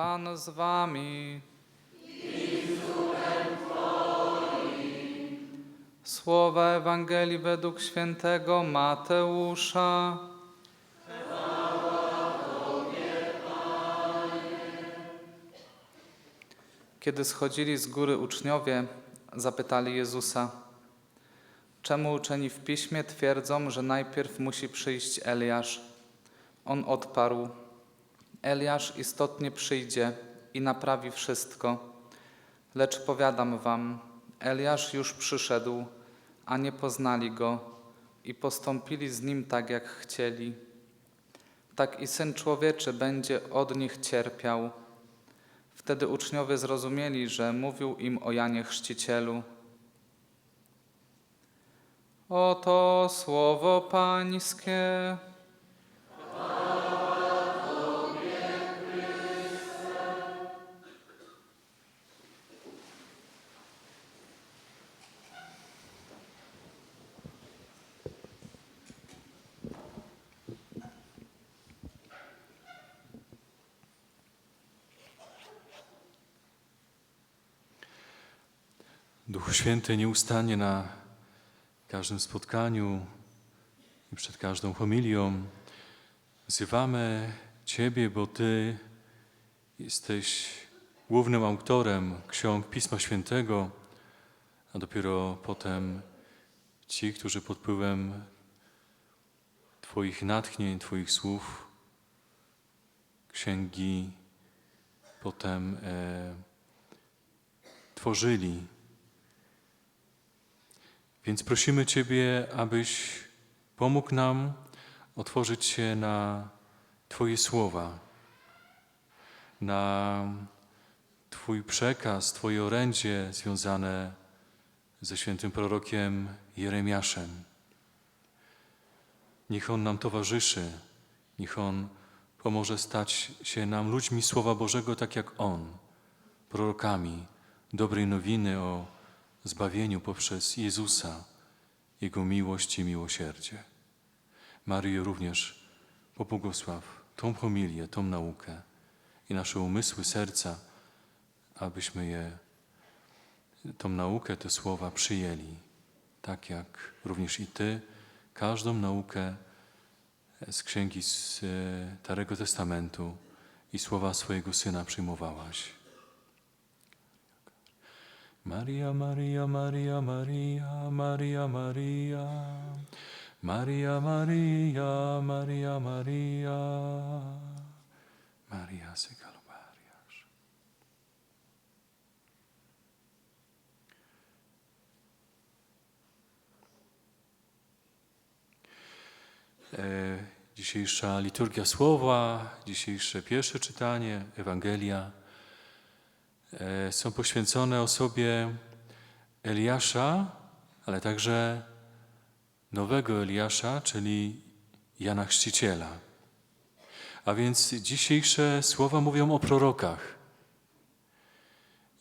Pan z wami. Słowa Ewangelii według świętego Mateusza. Kiedy schodzili z góry uczniowie, zapytali Jezusa: Czemu uczeni w piśmie twierdzą, że najpierw musi przyjść Eliasz? On odparł: Eliasz istotnie przyjdzie i naprawi wszystko. Lecz powiadam wam, Eliasz już przyszedł, a nie poznali go i postąpili z nim tak, jak chcieli. Tak i syn człowieczy będzie od nich cierpiał. Wtedy uczniowie zrozumieli, że mówił im o Janie Chrzcicielu. Oto słowo Pańskie. Święty nieustannie na każdym spotkaniu i przed każdą homilią wzywamy Ciebie, bo Ty jesteś głównym autorem ksiąg Pisma Świętego, a dopiero potem ci, którzy pod wpływem Twoich natchnień, Twoich słów, księgi potem e, tworzyli. Więc prosimy Ciebie, abyś pomógł nam otworzyć się na Twoje słowa, na Twój przekaz, Twoje orędzie związane ze świętym prorokiem Jeremiaszem. Niech on nam towarzyszy, niech on pomoże stać się nam ludźmi Słowa Bożego, tak jak on, prorokami dobrej nowiny o zbawieniu poprzez Jezusa, Jego miłość i miłosierdzie. Maryjo, również pobłogosław tą homilię, tą naukę i nasze umysły, serca, abyśmy je, tą naukę, te słowa przyjęli, tak jak również i Ty, każdą naukę z księgi z e, Starego Testamentu i słowa swojego Syna przyjmowałaś. Maria, Maria, Maria, Maria, Maria, Maria. Maria, Maria, Maria, Maria. Maria se Kalubariasz. E, dzisiejsza liturgia słowa, dzisiejsze pierwsze czytanie, Ewangelia są poświęcone osobie Eliasza, ale także nowego Eliasza, czyli Jana Chrzciciela. A więc dzisiejsze słowa mówią o prorokach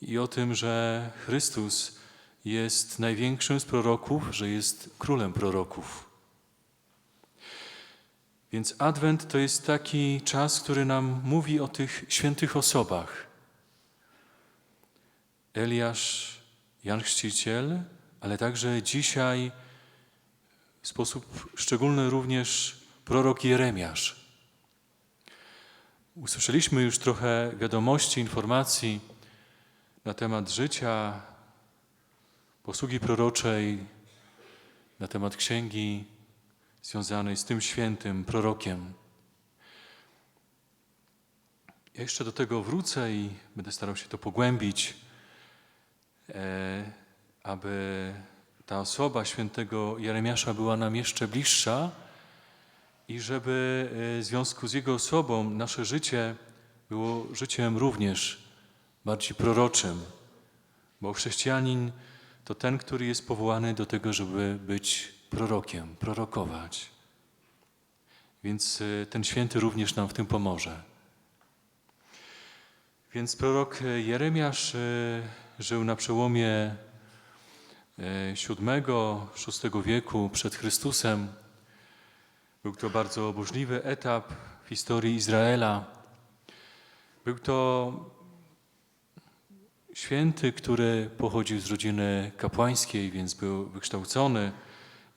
i o tym, że Chrystus jest największym z proroków, że jest królem proroków. Więc Adwent to jest taki czas, który nam mówi o tych świętych osobach. Eliasz, Jan Chrzciciel, ale także dzisiaj w sposób szczególny również prorok Jeremiasz. Usłyszeliśmy już trochę wiadomości, informacji na temat życia, posługi proroczej, na temat księgi związanej z tym świętym prorokiem. Ja jeszcze do tego wrócę i będę starał się to pogłębić, aby ta osoba świętego Jeremiasza była nam jeszcze bliższa i żeby e, w związku z jego osobą nasze życie było życiem również bardziej proroczym, bo chrześcijanin to ten, który jest powołany do tego, żeby być prorokiem, prorokować. Więc e, ten święty również nam w tym pomoże. Więc prorok Jeremiasz e, żył na przełomie VII-VI wieku przed Chrystusem. Był to bardzo burzliwy etap w historii Izraela. Był to święty, który pochodził z rodziny kapłańskiej, więc był wykształcony,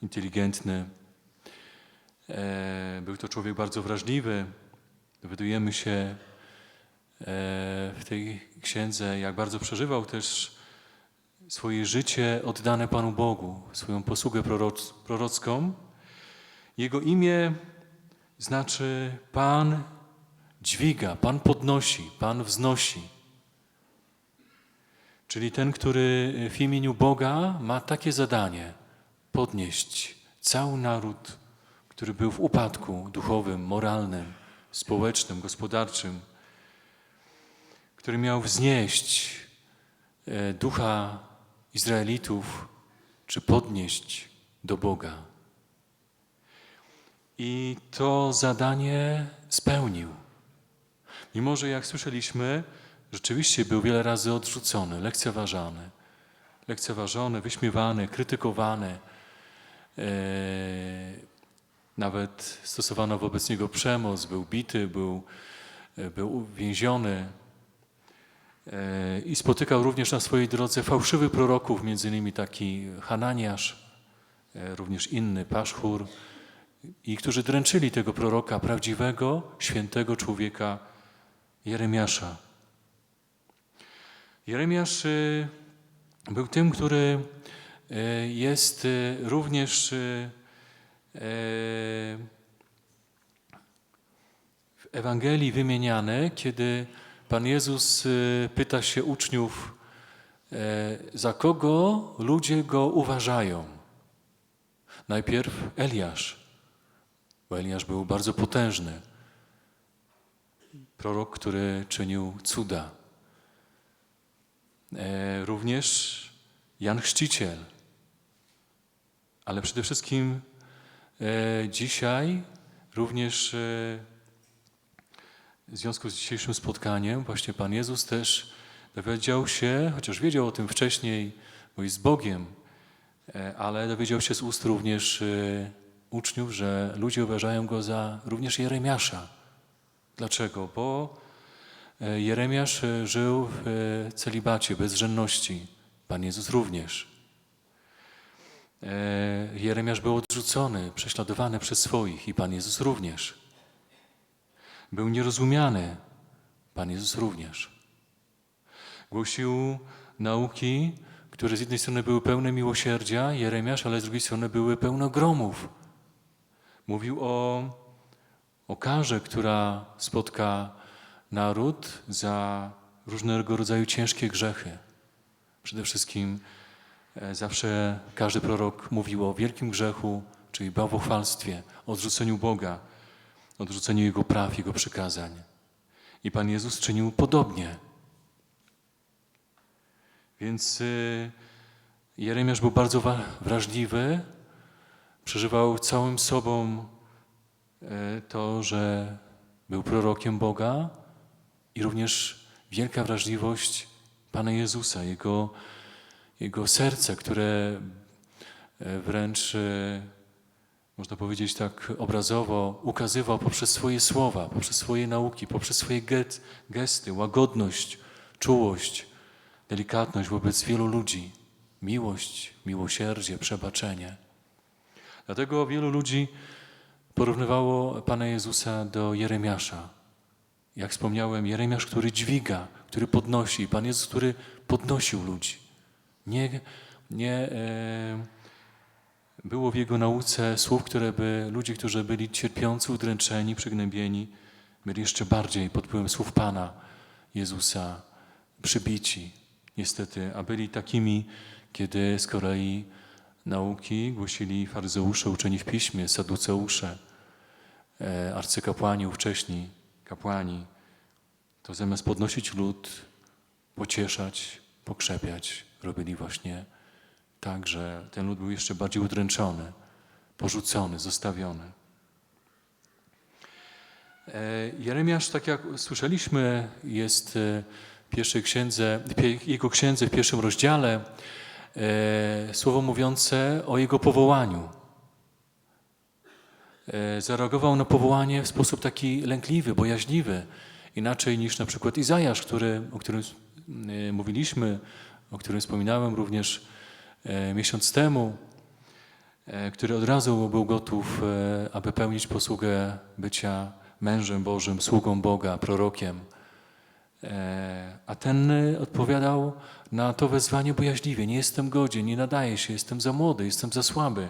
inteligentny. E, Był to człowiek bardzo wrażliwy. Dowiadujemy się e, w tej księdze, jak bardzo przeżywał też swoje życie oddane Panu Bogu, swoją posługę proroc- prorocką. Jego imię znaczy Pan dźwiga, Pan podnosi, Pan wznosi. Czyli ten, który w imieniu Boga ma takie zadanie podnieść cały naród, który był w upadku duchowym, moralnym, społecznym, gospodarczym, który miał wznieść e, ducha Izraelitów, czy podnieść do Boga. I to zadanie spełnił. Mimo, że jak słyszeliśmy, rzeczywiście był wiele razy odrzucony, lekceważany. Lekceważony, wyśmiewany, krytykowany. E, nawet stosowano wobec niego przemoc, był bity, był, e, był więziony. E, I spotykał również na swojej drodze fałszywych proroków, między innymi taki Hananiasz, e, również inny Paszchur, i którzy dręczyli tego proroka, prawdziwego, świętego człowieka Jeremiasza. Jeremiasz y, był tym, który jest również e, w Ewangelii wymieniany, kiedy Pan Jezus y, pyta się uczniów, e, za kogo ludzie go uważają. Najpierw Eliasz, bo Eliasz był bardzo potężny. Prorok, który czynił cuda. E, również Jan Chrzciciel. Ale przede wszystkim e, dzisiaj również w związku z dzisiejszym spotkaniem właśnie Pan Jezus też dowiedział się, chociaż wiedział o tym wcześniej, bo jest Bogiem, e, ale dowiedział się z ust również e, uczniów, że ludzie uważają go za również Jeremiasza. Dlaczego? Bo e, Jeremiasz żył w celibacie, bezżenności. Pan Jezus również. Jeremiasz był odrzucony, prześladowany przez swoich i Pan Jezus również. Był nierozumiany, Pan Jezus również. Głosił nauki, które z jednej strony były pełne miłosierdzia, Jeremiasz, ale z drugiej strony były pełne gromów. Mówił o, o karze, która spotka naród za różnego rodzaju ciężkie grzechy. Przede wszystkim e, zawsze każdy prorok mówił o wielkim grzechu, czyli bałwochwalstwie, odrzuceniu Boga, odrzuceniu Jego praw, Jego przykazań. I Pan Jezus czynił podobnie. Więc y, Jeremiasz był bardzo wrażliwy, przeżywał całym sobą e, to, że był prorokiem Boga i również wielka wrażliwość Pana Jezusa, Jego, jego serce, które e, wręcz, można powiedzieć tak obrazowo, ukazywał poprzez swoje słowa, poprzez swoje nauki, poprzez swoje get, gesty, łagodność, czułość, delikatność wobec wielu ludzi, miłość, miłosierdzie, przebaczenie. Dlatego wielu ludzi porównywało Pana Jezusa do Jeremiasza. Jak wspomniałem, Jeremiasz, który dźwiga, który podnosi, Pan Jezus, który podnosił ludzi. Nie, nie e, było w Jego nauce słów, które by ludzie, którzy byli cierpiący, udręczeni, przygnębieni, byli jeszcze bardziej pod wpływem słów Pana Jezusa przybici, niestety, a byli takimi, kiedy z kolei nauki głosili faryzeusze uczeni w piśmie, saduceusze, e, arcykapłani ówcześni, kapłani, to zamiast podnosić lud, pocieszać, pokrzepiać, robili właśnie tak, że ten lud był jeszcze bardziej udręczony, porzucony, zostawiony. E, Jeremiasz, tak jak słyszeliśmy, jest e, pierwszej księdze, jego księdze w pierwszym rozdziale, e, słowo mówiące o jego powołaniu. Zareagował na powołanie w sposób taki lękliwy, bojaźliwy inaczej niż na przykład Izajasz, który, o którym mówiliśmy, o którym wspominałem również miesiąc temu, e, który od razu był gotów, e, aby pełnić posługę bycia mężem Bożym, sługą Boga, prorokiem. E, A ten e, odpowiadał na to wezwanie bojaźliwie. Nie jestem godzien, nie nadaję się, jestem za młody, jestem za słaby.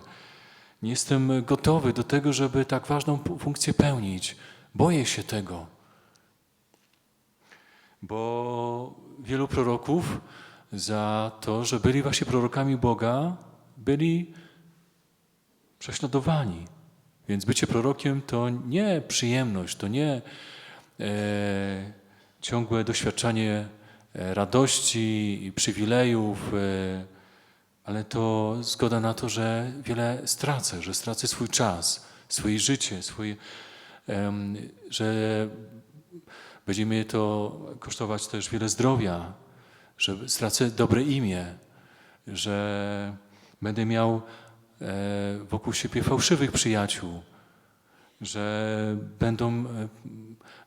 Nie jestem gotowy do tego, żeby tak ważną funkcję pełnić. Boję się tego. Bo wielu proroków za to, że byli właśnie prorokami Boga, byli prześladowani. Więc bycie prorokiem to nie przyjemność, to nie e, ciągłe doświadczanie e, radości i przywilejów, e, ale to zgoda na to, że wiele stracę, że stracę swój czas, swoje życie, swój, em, że będzie mnie to kosztować też wiele zdrowia, że stracę dobre imię, że będę miał e, wokół siebie fałszywych przyjaciół, że będą e,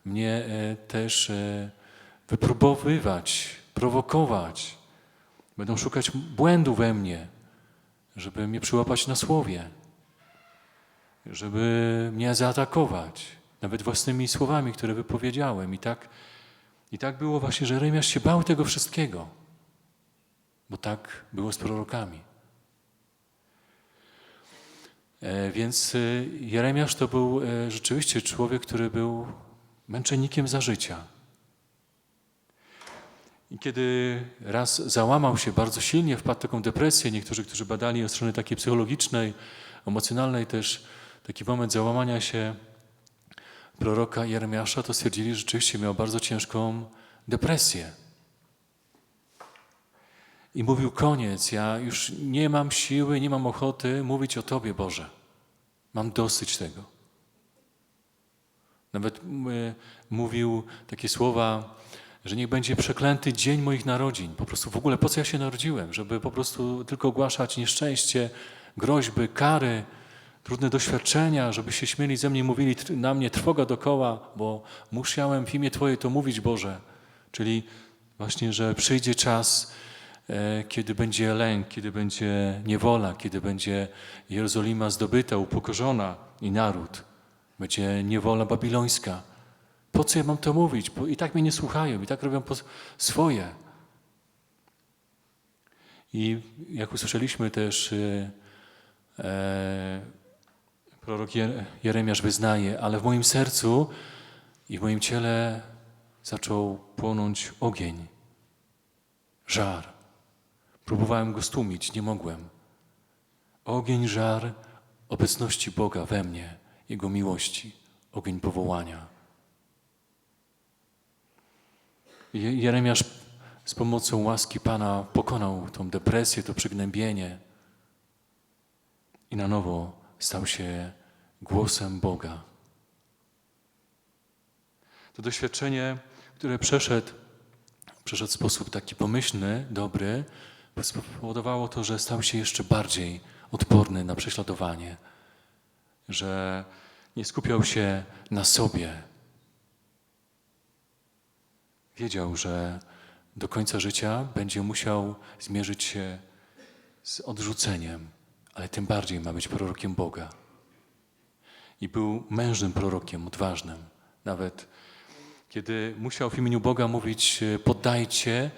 mnie e, też wypróbowywać, prowokować, będą szukać błędu we mnie, żeby mnie przyłapać na słowie, żeby mnie zaatakować, nawet własnymi słowami, które wypowiedziałem. I tak, I tak było właśnie, że Jeremiasz się bał tego wszystkiego, bo tak było z prorokami. E, Więc e, Jeremiasz to był e, rzeczywiście człowiek, który był męczennikiem za życia. I kiedy raz załamał się bardzo silnie, wpadł w taką depresję, niektórzy, którzy badali od strony takiej psychologicznej, emocjonalnej też, taki moment załamania się proroka Jeremiasza, to stwierdzili, że rzeczywiście miał bardzo ciężką depresję. I mówił, koniec, ja już nie mam siły, nie mam ochoty mówić o Tobie, Boże. Mam dosyć tego. Nawet e, mówił takie słowa, że niech będzie przeklęty dzień moich narodzin. Po prostu w ogóle po co ja się narodziłem? Żeby po prostu tylko ogłaszać nieszczęście, groźby, kary, trudne doświadczenia, żeby się śmieli ze mnie, mówili na mnie trwoga dokoła, bo musiałem w imię Twoje to mówić, Boże. Czyli właśnie, że przyjdzie czas, e, kiedy będzie lęk, kiedy będzie niewola, kiedy będzie Jerozolima zdobyta, upokorzona i naród. Będzie niewola babilońska. Po co ja mam to mówić? Bo i tak mnie nie słuchają, i tak robią swoje. I jak usłyszeliśmy też, e, e, prorok Je- Jeremiasz wyznaje, ale w moim sercu i w moim ciele zaczął płonąć ogień, żar. Próbowałem go stłumić, nie mogłem. Ogień, żar obecności Boga we mnie, Jego miłości, ogień powołania. Je- Jeremiasz z pomocą łaski Pana pokonał tą depresję, to przygnębienie i na nowo stał się głosem Boga. To doświadczenie, które przeszedł, przeszedł w sposób taki pomyślny, dobry, spowodowało to, że stał się jeszcze bardziej odporny na prześladowanie, że nie skupiał się na sobie, Wiedział, że do końca życia będzie musiał zmierzyć się z odrzuceniem, ale tym bardziej ma być prorokiem Boga. I był mężnym prorokiem, odważnym. Nawet kiedy musiał w imieniu Boga mówić: e, Poddajcie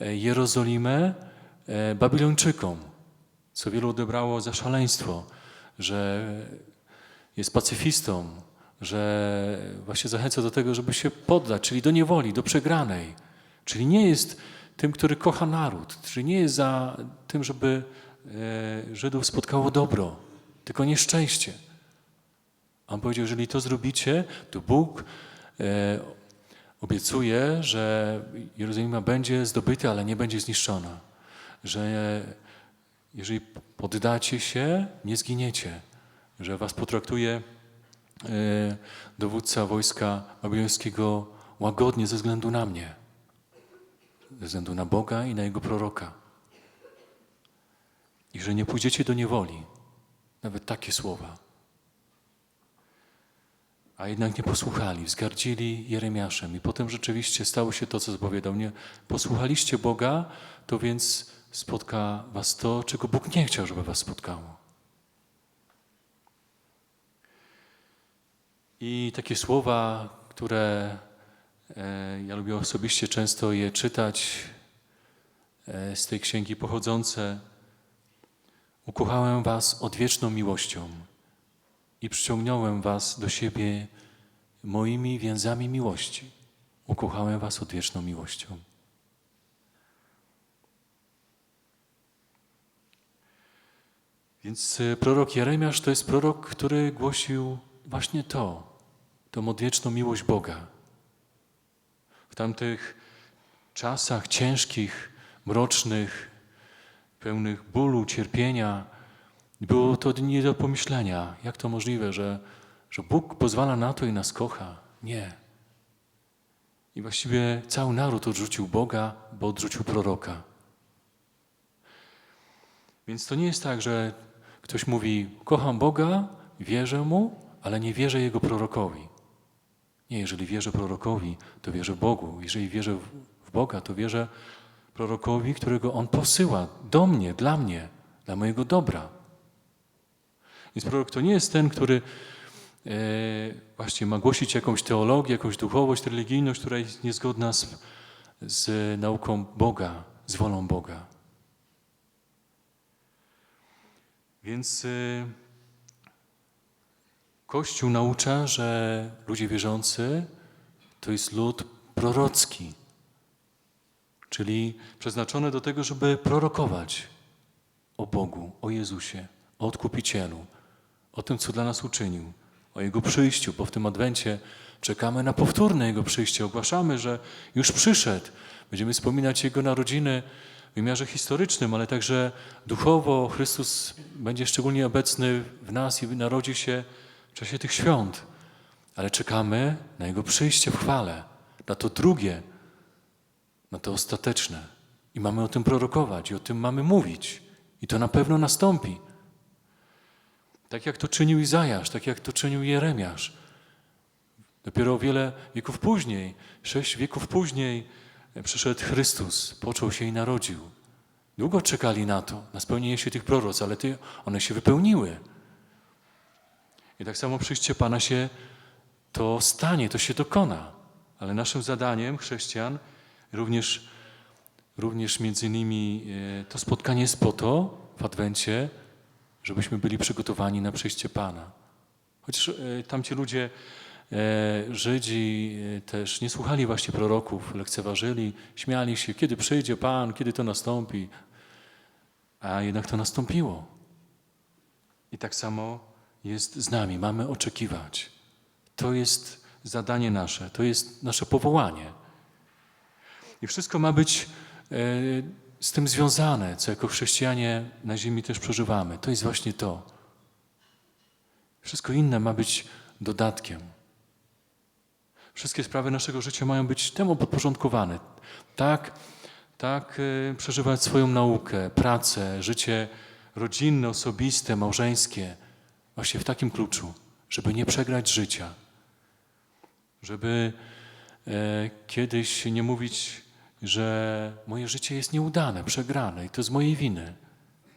e, Jerozolimę e, Babilończykom, co wielu odebrało za szaleństwo, że jest pacyfistą, że właśnie zachęca do tego, żeby się poddać, czyli do niewoli, do przegranej. Czyli nie jest tym, który kocha naród, czyli nie jest za tym, żeby Żydów spotkało dobro, tylko nieszczęście. On powiedział, jeżeli to zrobicie, to Bóg e, obiecuje, że Jerozolima będzie zdobyta, ale nie będzie zniszczona. Że jeżeli poddacie się, nie zginiecie. Że was potraktuje e, dowódca wojska babilońskiego łagodnie ze względu na mnie, ze względu na Boga i na Jego proroka. I że nie pójdziecie do niewoli. Nawet takie słowa. a jednak nie posłuchali, wzgardzili Jeremiaszem. I potem rzeczywiście stało się to, co zapowiadał. Nie posłuchaliście Boga, to więc spotka was to, czego Bóg nie chciał, żeby was spotkało. I takie słowa, które e, ja lubię osobiście często je czytać e, z tej księgi pochodzące. Ukochałem was odwieczną miłością i przyciągnąłem was do siebie moimi więzami miłości. Ukochałem was odwieczną miłością. Więc e, prorok Jeremiasz to jest prorok, który głosił właśnie to, tą odwieczną miłość Boga. W tamtych czasach ciężkich, mrocznych, pełnych bólu, cierpienia, było to nie do pomyślenia. Jak to możliwe, że, że Bóg pozwala na to i nas kocha? Nie. I właściwie cały naród odrzucił Boga, bo odrzucił proroka. Więc to nie jest tak, że ktoś mówi: Kocham Boga, wierzę mu, ale nie wierzę jego prorokowi. Nie, jeżeli wierzę prorokowi, to wierzę Bogu. Jeżeli wierzę w- Boga, to wierzę prorokowi, którego on posyła do mnie, dla mnie, dla mojego dobra. Więc prorok to nie jest ten, który e, właśnie ma głosić jakąś teologię, jakąś duchowość, religijność, która jest niezgodna z, z nauką Boga, z wolą Boga. Więc e, Kościół naucza, że ludzie wierzący to jest lud prorocki, czyli przeznaczony do tego, żeby prorokować o Bogu, o Jezusie, o Odkupicielu, o tym, co dla nas uczynił, o Jego przyjściu, bo w tym Adwencie czekamy na powtórne Jego przyjście. Ogłaszamy, że już przyszedł. Będziemy wspominać Jego narodziny w wymiarze historycznym, ale także duchowo Chrystus będzie szczególnie obecny w nas i narodzi się w czasie tych świąt. Ale czekamy na Jego przyjście w chwale, na to drugie, na to ostateczne. I mamy o tym prorokować, i o tym mamy mówić. I to na pewno nastąpi. Tak jak to czynił Izajasz, tak jak to czynił Jeremiasz. Dopiero wiele wieków później, sześć wieków później, e, przyszedł Chrystus, począł się i narodził. Długo czekali na to, na spełnienie się tych proroc, ale ty, one się wypełniły. I tak samo przyjście Pana się to stanie, to się dokona. Ale naszym zadaniem chrześcijan również, również między innymi e, to spotkanie jest po to w Adwencie, żebyśmy byli przygotowani na przyjście Pana. Chociaż e, tamci ludzie, e, Żydzi też nie słuchali właśnie proroków, lekceważyli, śmiali się, kiedy przyjdzie Pan, kiedy to nastąpi. A jednak to nastąpiło. I tak samo jest z nami. Mamy oczekiwać. To jest zadanie nasze, to jest nasze powołanie. I wszystko ma być e, z tym związane, co jako chrześcijanie na ziemi też przeżywamy. To jest właśnie to. Wszystko inne ma być dodatkiem. Wszystkie sprawy naszego życia mają być temu podporządkowane. Tak, tak e, przeżywać swoją naukę, pracę, życie rodzinne, osobiste, małżeńskie. Właśnie w takim kluczu, żeby nie przegrać życia. Żeby e, kiedyś nie mówić, że moje życie jest nieudane, przegrane i to z mojej winy,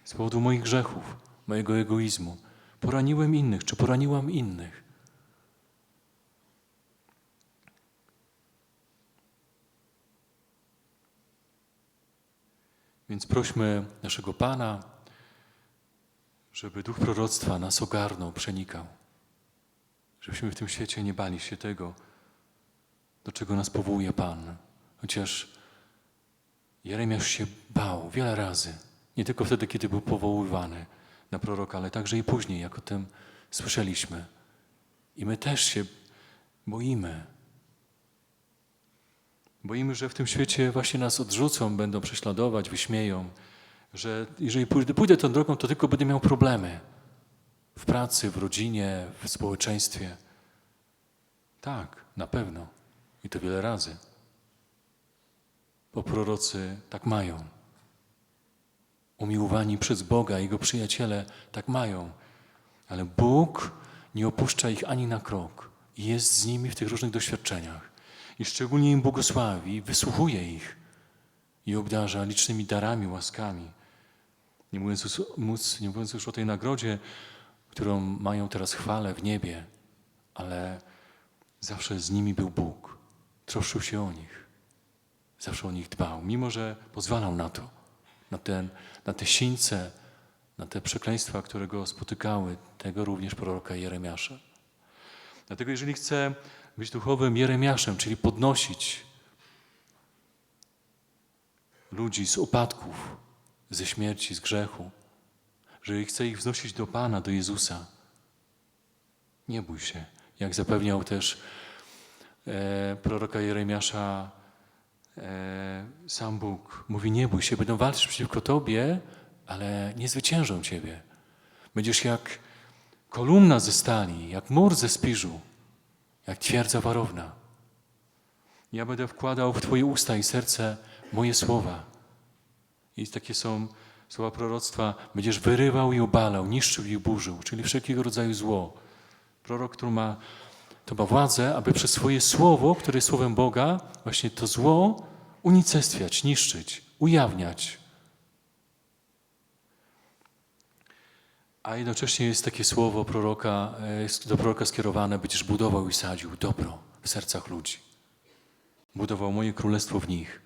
z powodu moich grzechów, mojego egoizmu. Poraniłem innych, czy poraniłam innych. Więc prośmy naszego Pana, żeby duch proroctwa nas ogarnął, przenikał. Żebyśmy w tym świecie nie bali się tego, do czego nas powołuje Pan. Chociaż Jeremiasz się bał wiele razy. Nie tylko wtedy, kiedy był powoływany na proroka, ale także i później, jak o tym słyszeliśmy. I my też się boimy. Boimy, że w tym świecie właśnie nas odrzucą, będą prześladować, wyśmieją. Że jeżeli pójdę, pójdę tą drogą, to tylko będę miał problemy. W pracy, w rodzinie, w społeczeństwie. Tak, na pewno. I to wiele razy. Bo prorocy tak mają. Umiłowani przez Boga, Jego przyjaciele tak mają. Ale Bóg nie opuszcza ich ani na krok i jest z nimi w tych różnych doświadczeniach. I szczególnie im błogosławi, wysłuchuje ich i obdarza licznymi darami, łaskami. Nie mówiąc, już- nie mówiąc już o tej nagrodzie, którą mają teraz chwalę w niebie, ale zawsze z nimi był Bóg. Troszczył się o nich. Zawsze o nich dbał, mimo że pozwalał na to, na, ten, na te sińce, na te przekleństwa, które go spotykały, tego również proroka Jeremiasza. Dlatego jeżeli chce być duchowym Jeremiaszem, czyli podnosić ludzi z upadków, ze śmierci, z grzechu, jeżeli chce ich wznosić do Pana, do Jezusa, nie bój się. Jak zapewniał też e, proroka Jeremiasza sam Bóg. Mówi, nie bój się, będą walczyć przeciwko Tobie, ale nie zwyciężą Ciebie. Będziesz jak kolumna ze stali, jak mur ze spiżu, jak twierdza warowna. Ja będę wkładał w Twoje usta i serce moje słowa. I takie są słowa proroctwa. Będziesz wyrywał i obalał, niszczył i burzył, czyli wszelkiego rodzaju zło. Prorok, który ma, to ma władzę, aby przez swoje słowo, które jest słowem Boga, właśnie to zło unicestwiać, niszczyć, ujawniać. A jednocześnie jest takie słowo proroka, e, do proroka skierowane, będziesz budował i sadził dobro w sercach ludzi. Budował moje królestwo w nich.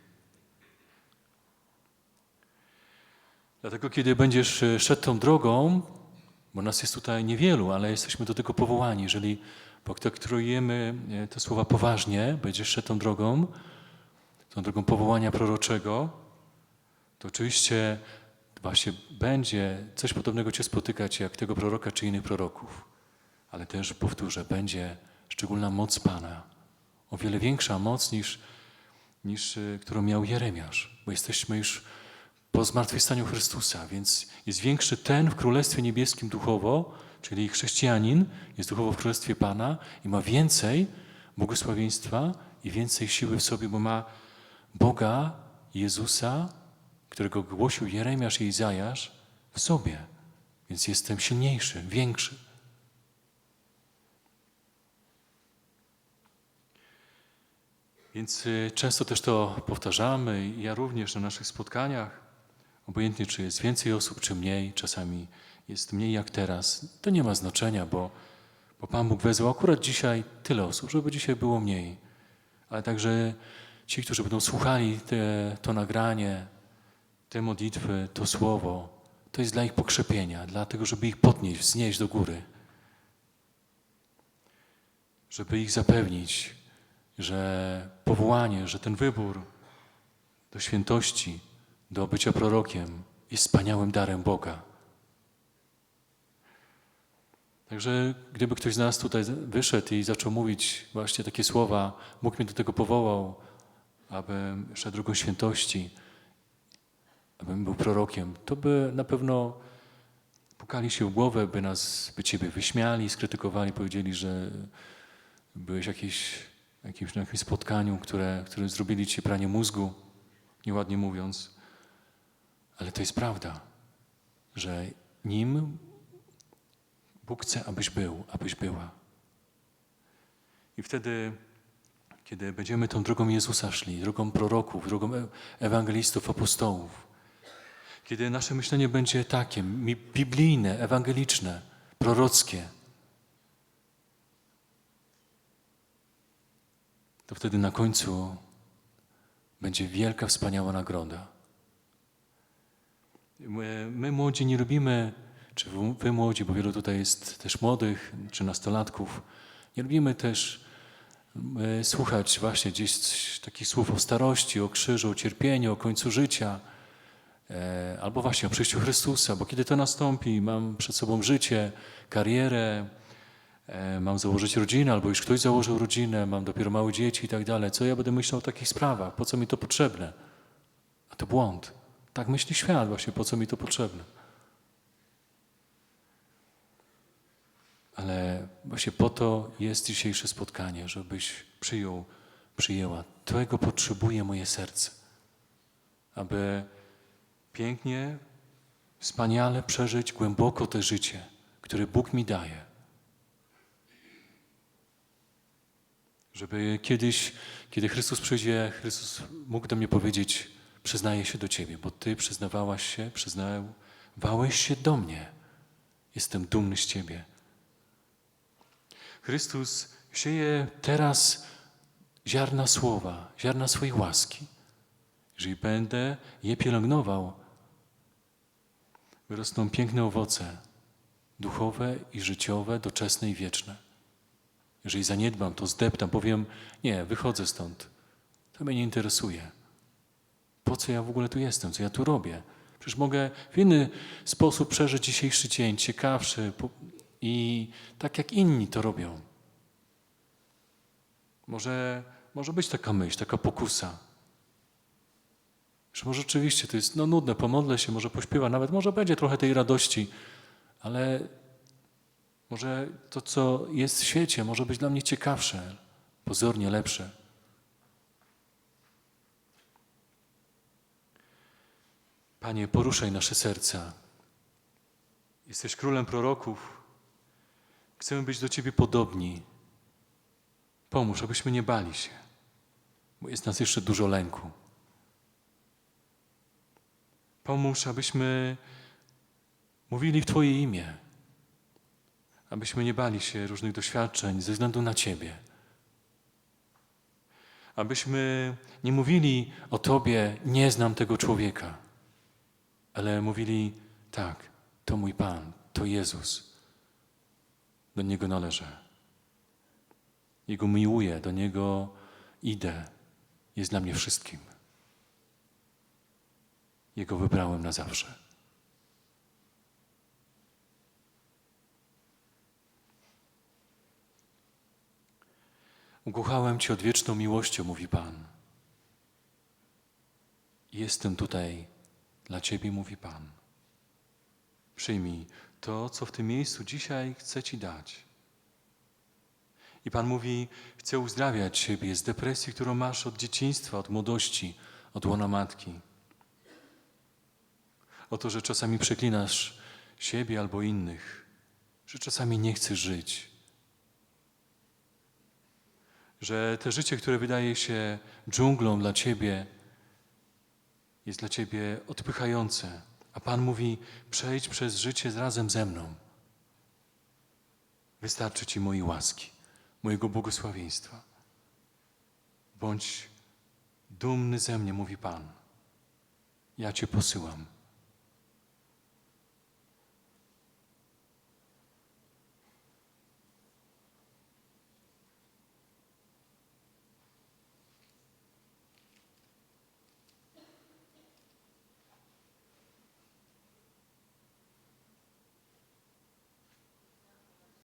Dlatego, kiedy będziesz e, szedł tą drogą, bo nas jest tutaj niewielu, ale jesteśmy do tego powołani, jeżeli potraktujemy e, te słowa poważnie, będziesz szedł tą drogą, tą drogą powołania proroczego, to oczywiście właśnie będzie coś podobnego Cię spotykać jak tego proroka czy innych proroków. Ale też powtórzę, będzie szczególna moc Pana. O wiele większa moc niż, niż y, którą miał Jeremiasz, bo jesteśmy już po zmartwychwstaniu Chrystusa, więc jest większy ten w Królestwie Niebieskim duchowo, czyli chrześcijanin jest duchowo w Królestwie Pana i ma więcej błogosławieństwa i więcej siły w sobie, bo ma Boga, Jezusa, którego głosił Jeremiasz i Izajasz w sobie. Więc jestem silniejszy, większy. Więc y, często też to powtarzamy ja również na naszych spotkaniach, obojętnie czy jest więcej osób, czy mniej, czasami jest mniej jak teraz, to nie ma znaczenia, bo, bo Pan Bóg wezwał akurat dzisiaj tyle osób, żeby dzisiaj było mniej. Ale także ci, którzy będą słuchali te, to nagranie, te modlitwy, to słowo, to jest dla ich pokrzepienia, dlatego, żeby ich podnieść, wznieść do góry. Żeby ich zapewnić, że powołanie, że ten wybór do świętości, do bycia prorokiem jest wspaniałym darem Boga. Także gdyby ktoś z nas tutaj wyszedł i zaczął mówić właśnie takie słowa, Bóg mnie do tego powołał, abym szedł drogą świętości, abym był prorokiem, to by na pewno pukali się w głowę, by nas, by Ciebie wyśmiali, skrytykowali, powiedzieli, że byłeś jakiś, jakimś, na jakimś spotkaniu, które, które zrobili Ci pranie mózgu, nieładnie mówiąc. Ale to jest prawda, że nim Bóg chce, abyś był, abyś była. I wtedy, kiedy będziemy tą drogą Jezusa szli, drogą proroków, drogą e- ewangelistów, apostołów, kiedy nasze myślenie będzie takie, biblijne, ewangeliczne, prorockie, to wtedy na końcu będzie wielka, wspaniała nagroda. My, my młodzi nie lubimy, czy wy, młodzi, bo wielu tutaj jest też młodych, czy nastolatków, nie lubimy też e, słuchać właśnie gdzieś takich słów o starości, o krzyżu, o cierpieniu, o końcu życia, e, albo właśnie o przyjściu Chrystusa, bo kiedy to nastąpi, mam przed sobą życie, karierę, e, mam założyć rodzinę, albo już ktoś założył rodzinę, mam dopiero małe dzieci i tak dalej. Co ja będę myślał o takich sprawach? Po co mi to potrzebne? A to błąd. Tak myśli świat właśnie, po co mi to potrzebne. Ale właśnie po to jest dzisiejsze spotkanie, żebyś przyjął, przyjęła. Tego potrzebuje moje serce, aby pięknie, wspaniale przeżyć głęboko to życie, które Bóg mi daje. Żeby kiedyś, kiedy Chrystus przyjdzie, Chrystus mógł do mnie powiedzieć: Przyznaję się do Ciebie, bo Ty przyznawałaś się, przyznawałeś się do mnie. Jestem dumny z Ciebie. Chrystus sieje teraz ziarna słowa, ziarna swojej łaski. Jeżeli będę je pielęgnował, wyrosną piękne owoce duchowe i życiowe, doczesne i wieczne. Jeżeli zaniedbam, to zdeptam, powiem, nie, wychodzę stąd. To mnie nie interesuje. Po co ja w ogóle tu jestem? Co ja tu robię? Przecież mogę w inny sposób przeżyć dzisiejszy dzień, ciekawszy i tak jak inni to robią. Może, może być taka myśl, taka pokusa. Że może rzeczywiście to jest no, nudne, pomodlę się, może pośpiewa, nawet może będzie trochę tej radości, ale może to, co jest w świecie, może być dla mnie ciekawsze, pozornie lepsze. Panie, poruszaj nasze serca. Jesteś królem proroków. Chcemy być do Ciebie podobni. Pomóż, abyśmy nie bali się, bo jest nas jeszcze dużo lęku. Pomóż, abyśmy mówili w Twoje imię, abyśmy nie bali się różnych doświadczeń ze względu na Ciebie. Abyśmy nie mówili o Tobie, nie znam tego człowieka, ale mówili, tak, to mój Pan, to Jezus. Do Niego należę. Jego miłuję, do Niego idę. Jest dla mnie wszystkim. Jego wybrałem na zawsze. Ukochałem Cię odwieczną miłością, mówi Pan. Jestem tutaj dla Ciebie, mówi Pan. Przyjmij to, co w tym miejscu dzisiaj chcę Ci dać. I Pan mówi, chcę uzdrawiać Ciebie z depresji, którą masz od dzieciństwa, od młodości, od łona matki. O to, że czasami przeklinasz siebie albo innych, że czasami nie chcesz żyć, że te życie, które wydaje się dżunglą dla Ciebie, jest dla Ciebie odpychające. A Pan mówi, przejdź przez życie razem ze mną. Wystarczy Ci mojej łaski, mojego błogosławieństwa. Bądź dumny ze mnie, mówi Pan. Ja Cię posyłam.